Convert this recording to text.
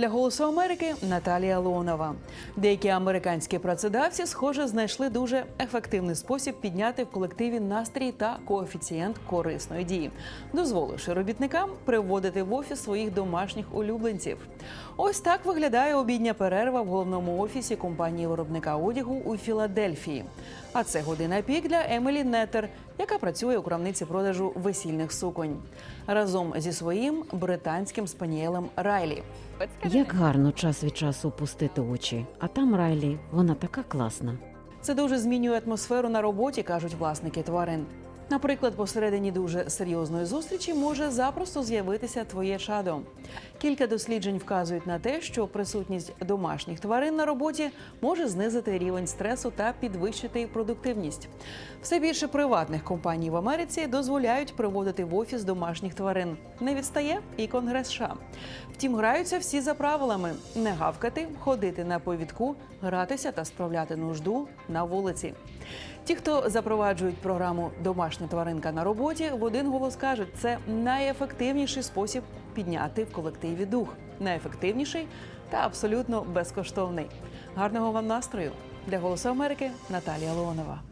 Для голосу Америки Наталія Леонова. Деякі американські працедавці, схоже, знайшли дуже ефективний спосіб підняти в колективі настрій та коефіцієнт корисної дії, дозволивши робітникам приводити в офіс своїх домашніх улюбленців. Ось так виглядає обідня перерва в головному офісі компанії виробника одягу у Філадельфії. А це година пік для Емілі Неттер, яка працює у крамниці продажу весільних суконь разом зі своїм британським спанієлем Райлі. Як гарно час від часу опустити очі. А там Райлі, вона така класна. Це дуже змінює атмосферу на роботі, кажуть власники тварин. Наприклад, посередині дуже серйозної зустрічі може запросто з'явитися твоє чадо. Кілька досліджень вказують на те, що присутність домашніх тварин на роботі може знизити рівень стресу та підвищити продуктивність. Все більше приватних компаній в Америці дозволяють приводити в офіс домашніх тварин. Не відстає і Конгрес США. Втім, граються всі за правилами: не гавкати, ходити на повідку, гратися та справляти нужду на вулиці. Ті, хто запроваджують програму Домашня тваринка на роботі, в один голос кажуть, це найефективніший спосіб підняти в колективі дух. Найефективніший та абсолютно безкоштовний. Гарного вам настрою для голосу Америки Наталія Леонова.